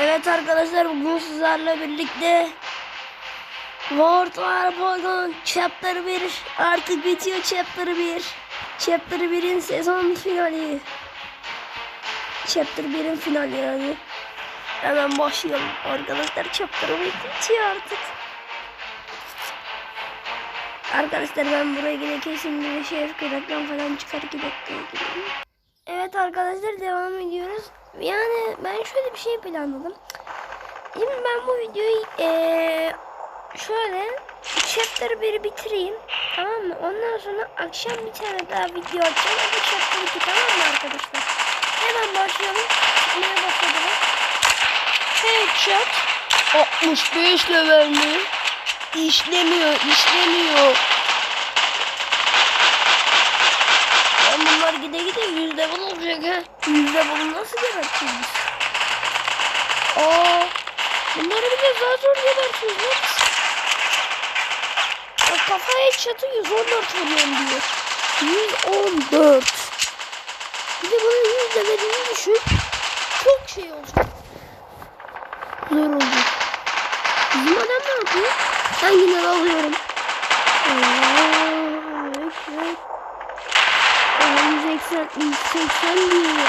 Evet arkadaşlar bugün sizlerle birlikte World War Pogon Chapter 1 artık bitiyor Chapter 1 Chapter 1'in sezon finali Chapter 1'in finali yani Hemen başlayalım arkadaşlar Chapter 1 bitiyor artık Arkadaşlar ben buraya giderken şimdi bir şey reklam falan çıkar gidelim. Evet arkadaşlar devam ediyoruz. Yani ben şöyle bir şey planladım. Şimdi ben bu videoyu eee, şöyle chapter 1'i bitireyim. Tamam mı? Ondan sonra akşam bir tane daha video atacağım. O da chapter 2 tamam mı arkadaşlar? Hemen başlayalım. Çıkmaya başladım. Headshot. 65 level mi? İşlemiyor, işlemiyor. Bunlar gide gide yüzde bul olacak ha. Yüzde bulu nasıl geberteceğiz? Aa, bunları bile daha zor gebertiyoruz lan kafaya çatı 114 vuruyorum diyor. 114. Bir de bunun yüzde verini düşün. Çok şey olacak. Zor olacak. Bizim adam ne yapıyor? Ben yine alıyorum. Allah, 180, 180 diyor.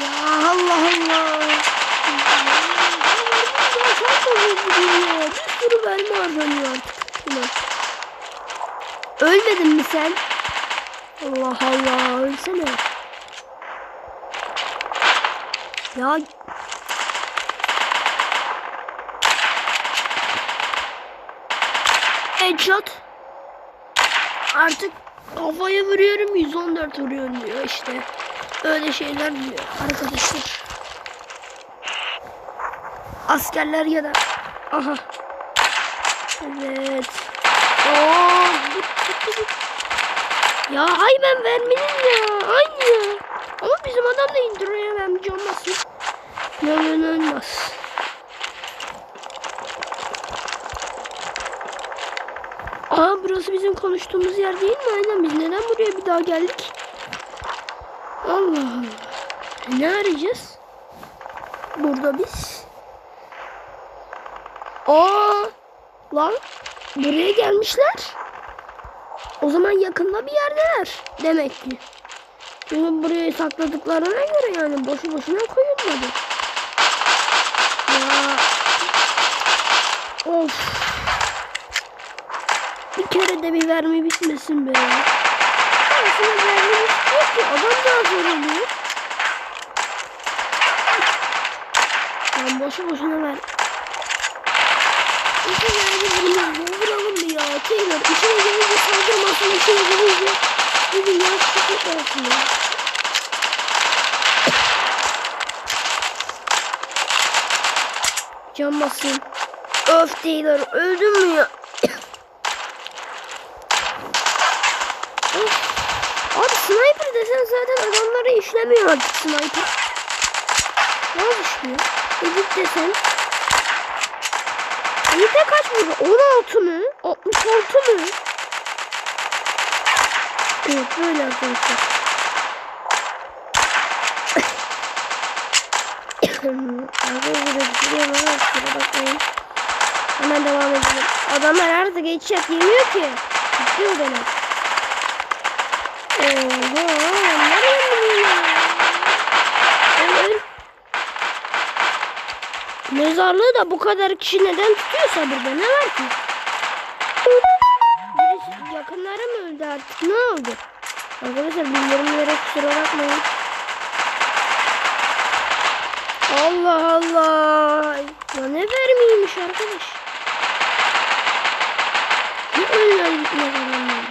Ya Allah Allah. Ya hızlı gidiyor. Bir sürü mermi harcanıyor artık. Buna. Ölmedin mi sen? Allah Allah ölsene. Ya Headshot. Artık kafaya vuruyorum 114 vuruyorum diyor işte. Öyle şeyler diyor arkadaşlar. Askerler ya da aha. Evet. Oo. Ya hay ben vermedim ya. Aynı ya. Ama bizim adam da indiriyor vermeyece olmasın. Yok yok konuştuğumuz yer değil mi? Aynen biz neden buraya bir daha geldik? Allah Allah. E, Ne arayacağız? Burada biz. Aa lan buraya gelmişler. O zaman yakında bir yerdeler demek ki. Çünkü buraya sakladıklarına göre yani boşu boşuna koyulmadı. Ya. Of. Kere de bir verme bitmesin be. Aslında verme istiyor ki adam daha zor oluyor. Ben boşu boşuna ver. İşe geldi vuralım, vuralım bir ya. Taylor işine gelince saldırmasın, işine gelince bir dünya küçük olsun ya. Can basın. Öf Taylor öldün mü ya? Of. Abi sniper desen zaten adamlara işlemiyor artık sniper. Ne işliyor? Edit desen. Edit'e kaç vurdu? 16 mı? 66 mı? Evet böyle arkadaşlar. Arkadaşlar bakmayın. Hemen devam edelim. Adamlar artık headshot yemiyor ki. Bitiyor beni. Oho, nereye ya? Öl, öl. Mezarlığı da bu kadar kişi neden tutuyorsa burada ne var ki? Birisi yakınları mı öldü artık ne oldu? Arkadaşlar bildirimlere kusura bakmayın. Allah Allah. Ya ne vermeymiş arkadaş. Ne gitmez adamlar.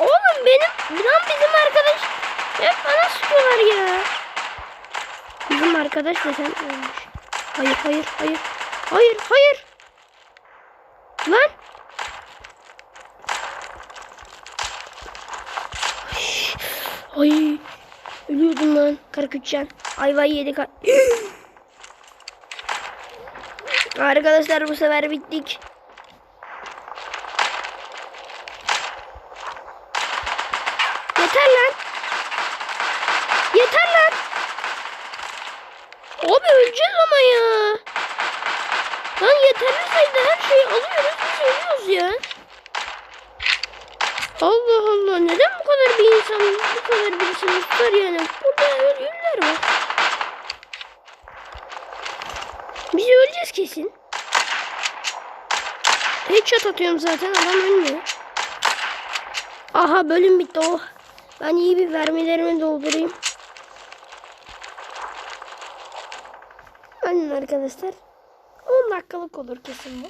Oğlum benim lan bizim arkadaş hep bana sıkıyorlar ya. Bizim arkadaş da sen ölmüş. Hayır hayır hayır. Hayır hayır. Lan. Ay. Ölüyordum lan. 43 can. Ayvayı yedik. Arkadaşlar bu sefer bittik. Yeter lan. Yeter lan. Abi öleceğiz ama ya. Lan yeterli sayıda her şeyi alıyoruz biz ölüyoruz ya. Allah Allah neden bu kadar bir insan bu kadar birisini tutar yani. Burada ölüler var. Biz öleceğiz kesin. Headshot atıyorum zaten adam ölmüyor. Aha bölüm bitti oh. Ben iyi bir vermelerimi doldurayım. Aynen arkadaşlar. 10 dakikalık olur kesin bu.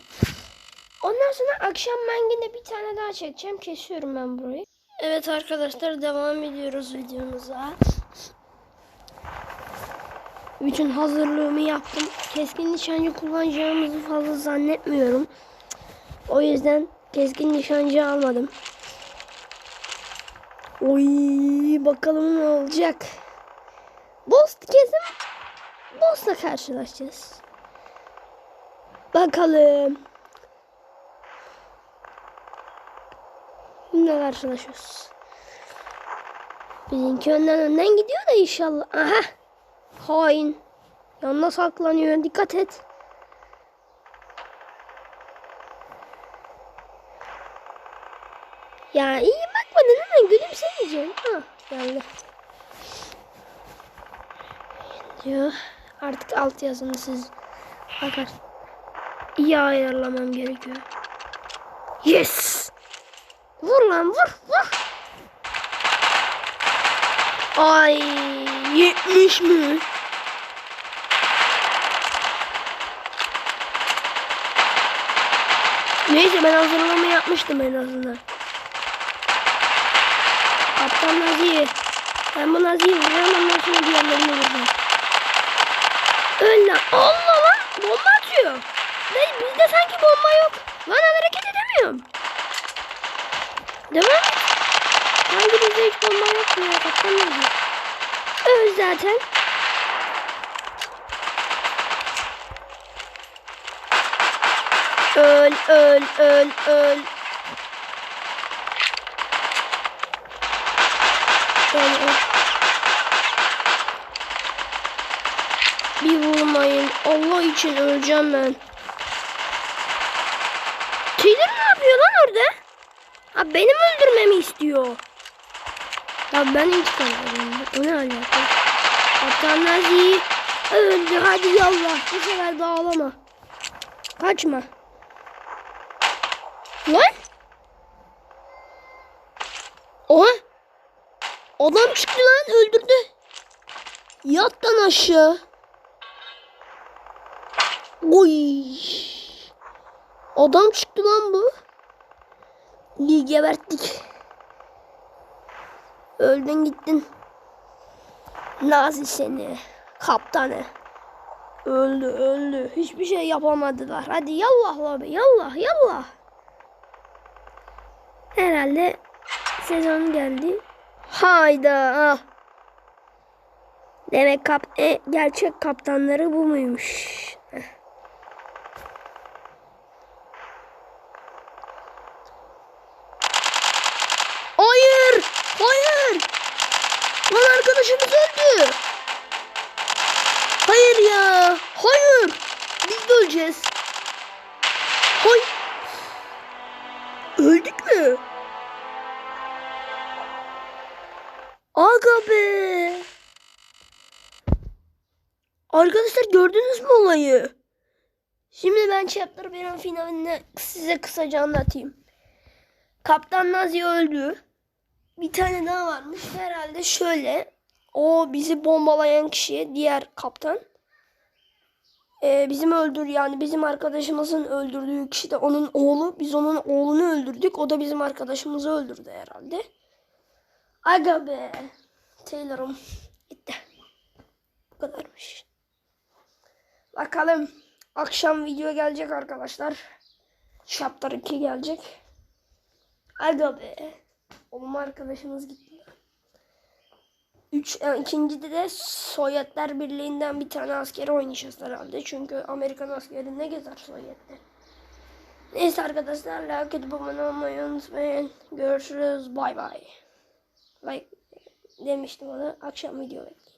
Ondan sonra akşam ben yine bir tane daha çekeceğim. Kesiyorum ben burayı. Evet arkadaşlar devam ediyoruz videomuza. Bütün hazırlığımı yaptım. Keskin nişancı kullanacağımızı fazla zannetmiyorum. O yüzden keskin nişancı almadım. Oy bakalım ne olacak. Boss kesin Boss'la karşılaşacağız. Bakalım. Kimle karşılaşıyoruz? Bizimki önden önden gidiyor da inşallah. Aha. Hain. Yanına saklanıyor. Dikkat et. Ya iyi bakmadın hemen gülümsemeyeceğim. Ha geldi. Diyor. Artık alt yazını siz bakar. İyi ayarlamam gerekiyor. Yes. Vur lan vur vur. Ay 70 mi? Neyse ben hazırlama yapmıştım en azından. Kaptan Nazi. Ben bu Nazi'yi ondan sonra diğerlerini vuracağım. Öl lan. Allah lan. Bomba atıyor. Ne, bizde sanki bomba yok. Lan hareket edemiyorum. Devam et. Sanki bizde hiç bomba yok mu ya? Öl zaten. Öl, öl, öl, öl. Öl, öl. Bir vurmayın. Allah için öleceğim ben. Taylor ne yapıyor lan orada? Ha benim öldürmemi istiyor. Ya ben intikam alayım. O ne alaka? Kaptan Nazi öldü. Hadi yallah. Bu sefer dağılama. Kaçma. Lan? Oha. Adam çıktı lan öldürdü. Yattan aşağı. Oy. Adam çıktı lan bu. İyi geberttik. Öldün gittin. Nazi seni. Kaptanı. Öldü öldü. Hiçbir şey yapamadılar. Hadi yallah abi yallah yallah. Herhalde sezon geldi. Hayda. Demek kap e, gerçek kaptanları bu muymuş? Heh. Hayır! Hayır! Lan arkadaşımız öldü. Hayır ya. Hayır. Biz de öleceğiz. Hay. Öldük mü? Aga be. Arkadaşlar gördünüz mü olayı? Şimdi ben Chapter 1'in finalini size kısaca anlatayım. Kaptan Nazi öldü. Bir tane daha varmış. Herhalde şöyle. O bizi bombalayan kişi diğer kaptan. Ee, bizim öldür yani bizim arkadaşımızın öldürdüğü kişi de onun oğlu. Biz onun oğlunu öldürdük. O da bizim arkadaşımızı öldürdü herhalde. Aga be. Taylor'ım gitti. Bu kadarmış. Bakalım. Akşam video gelecek arkadaşlar. Chapter 2 gelecek. Aga be. Oğlum arkadaşımız gitti. Üç, e, ikincide de Sovyetler Birliği'nden bir tane askeri oynayacağız herhalde. Çünkü Amerikan askeri ne gezer Sovyetler. Neyse arkadaşlar like atıp abone unutmayın. Görüşürüz. Bay bay. Like demiştim ona. Akşam video bekleyin.